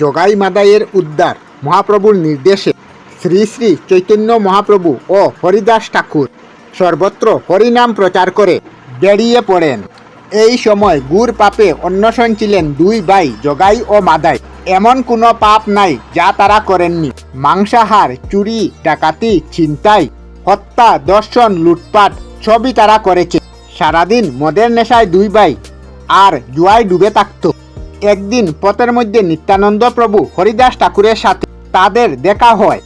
জগাই মাদাইয়ের উদ্ধার মহাপ্রভুর নির্দেশে শ্রী শ্রী চৈতন্য মহাপ্রভু ও হরিদাস ঠাকুর সর্বত্র হরিনাম প্রচার করে বেরিয়ে পড়েন। এই সময় গুড় পাপে অন্বেষণ ছিলেন দুই ভাই, জগাই ও মাদাই। এমন কোনো পাপ নাই যা তারা করেননি। মাংসাহার, চুরি, ডাকাতি, ছিনতাই, হত্যা, দর্শন, লুটপাট সবই তারা করেছে। সারাদিন মদের নেশায় দুই ভাই, আর জুয়ায় ডুবে থাকত। একদিন পথের মধ্যে নিত্যানন্দ প্রভু হরিদাস ঠাকুরের সাথে তাদের দেখা হয়।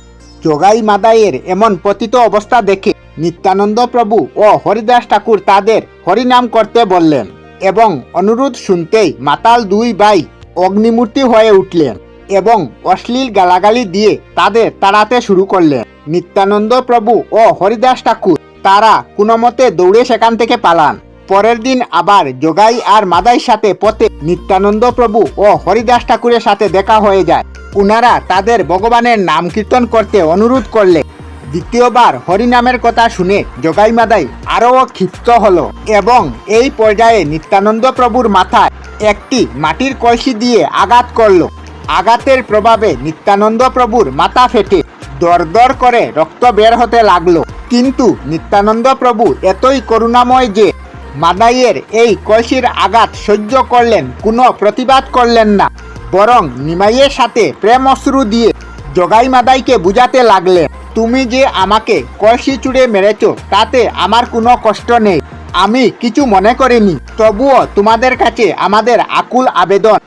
জগাই মাদাইয়ের এমন পতিত অবস্থা দেখে নিত্যানন্দ প্রভু ও হরিদাস ঠাকুর তাদের হরিনাম করতে বললেন এবং অনুরোধ শুনতেই মাতাল দুই ভাই অগ্নিমূর্তি হয়ে উঠলেন এবং অশ্লীল গালাগালি দিয়ে তাদের তাড়াতে শুরু করলেন। নিত্যানন্দ প্রভু ও হরিদাস ঠাকুর তারা কোনো মতে দৌড়ে সেখান থেকে পালান। পরের দিন আবার যোগাই আর মাদাই সাথে পথে নিত্যানন্দ প্রভু ও হরিদাস ঠাকুরের সাথে দেখা হয়ে যায়। উনারা তাদের ভগবানের নাম কীর্তন করতে অনুরোধ করলে দ্বিতীয়বার হরিনামের কথা শুনে যোগাই মাদাই আরও ক্ষিপ্ত হলো এবং এই পর্যায়ে নিত্যানন্দ প্রভুর মাথায় একটি মাটির কলসি দিয়ে আঘাত করল। আঘাতের প্রভাবে নিত্যানন্দ প্রভুর মাথা ফেটে দরদর করে রক্ত বের হতে লাগল। কিন্তু নিত্যানন্দ প্রভু এতই করুণাময় যে মাদাইয়ের এই কলসির আঘাত সহ্য করলেন, কোনো প্রতিবাদ করলেন না, বরং নিমাইয়ের সাথে প্রেম অশ্রু দিয়ে জগাই মাদাইকে বুঝাতে লাগলেন, তুমি যে আমাকে কলসি চুড়ে মেরেছ, তাতে আমার কোনো কষ্ট নেই, আমি কিছু মনে করিনি, তবুও তোমাদের কাছে আমাদের আকুল আবেদন।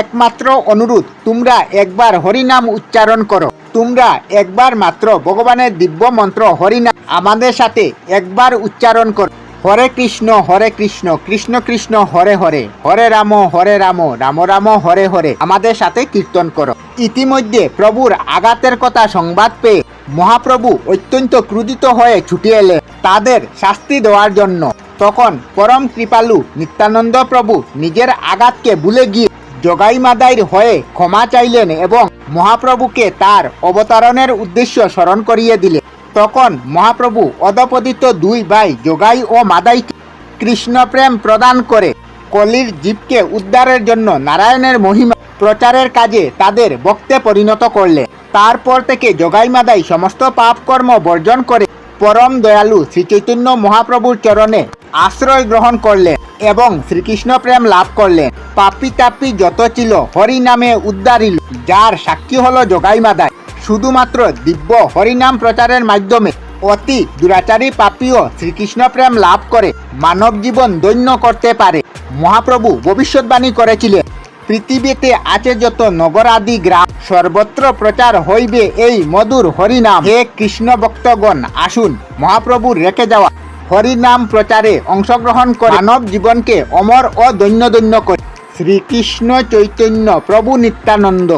একমাত্র অনুরোধ, তোমরা একবার হরিনাম উচ্চারণ করো, তোমরা একবার মাত্র ভগবানের দিব্য মন্ত্র হরিনাম আমাদের সাথে একবার উচ্চারণ করো। হরে কৃষ্ণ হরে কৃষ্ণ কৃষ্ণ কৃষ্ণ, হরে হরে। হরে রাম হরে রাম রাম রাম, হরে হরে। আমাদের সাথে কীর্তন করো। ইতিমধ্যে প্রভুর আঘাতের কথা সংবাদ পেয়ে মহাপ্রভু অত্যন্ত ক্রুদিত হয়ে ছুটে এলেন তাদের শাস্তি দেওয়ার জন্য। তখন পরম কৃপালু নিত্যানন্দ প্রভু নিজের আঘাতকে ভুলে গিয়ে জগাই মাদাইর হয়ে ক্ষমা চাইলেন এবং মহাপ্রভুকে তার অবতারণের উদ্দেশ্য স্মরণ করিয়ে দিলেন। তখন মহাপ্রভু অধপতিত দুই ভাই জগাই ও মাদাইকে কৃষ্ণপ্রেম প্রদান করে কলির জীবকে উদ্ধারের জন্য নারায়ণের মহিমা প্রচারের কাজে তাদের বক্তে পরিণত করলেন তারপর থেকে জগাই মাদাই সমস্ত পাপকর্ম বর্জন করে পরম দয়ালু শ্রীচৈতন্য মহাপ্রভুর চরণে আশ্রয় গ্রহণ করলেন এবং শ্রীকৃষ্ণ প্রেম লাভ করলেন পাপি তাপি যত ছিল হরি নামে উদ্ধারিল, যার সাক্ষী হলো জগাই মাদাই। শুধুমাত্র দিব্য হরিনাম প্রচারের মাধ্যমে অতি দুরাচারী পাপীও শ্রীকৃষ্ণ প্রেম লাভ করে মানব জীবন দৈন্য করতে পারে। মহাপ্রভু ভবিষ্যৎবাণী করেছিলেন, পৃথিবীতে আছে যত নগরাদি গ্রাম, সর্বত্র প্রচার হইবে এই মধুর হরিনাম। হে কৃষ্ণ ভক্তগণ, আসুন মহাপ্রভুর রেখে যাওয়া হরিনাম প্রচারে অংশগ্রহণ করে মানব জীবনকে অমর ও দৈন্য দৈন্য করে। শ্রীকৃষ্ণ চৈতন্য প্রভু নিত্যানন্দ,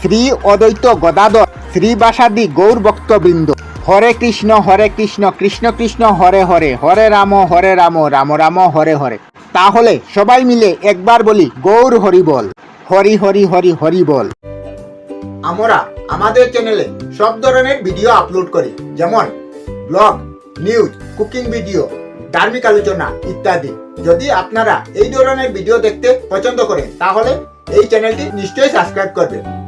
শ্রী অদ্বৈত গদাধর শ্রীবাসাদি গৌর ভক্তবৃন্দ। হরে কৃষ্ণ হরে কৃষ্ণ কৃষ্ণ কৃষ্ণ, হরে হরে হরে রাম হরে রাম রাম রাম, হরে হরে। তাহলে সবাই মিলে একবার বলি গৌর হরি বল। হরি হরি হরি হরি বল। আমরা আমাদের চ্যানেলে সব ধরনের ভিডিও আপলোড করি, যেমন ব্লগ নিউজ কুকিং ভিডিও ধার্মিক আলোচনা ইত্যাদি। যদি আপনারা এই ধরনের ভিডিও দেখতে পছন্দ করেন, তাহলে এই চ্যানেলটি নিশ্চয়ই সাবস্ক্রাইব করবেন।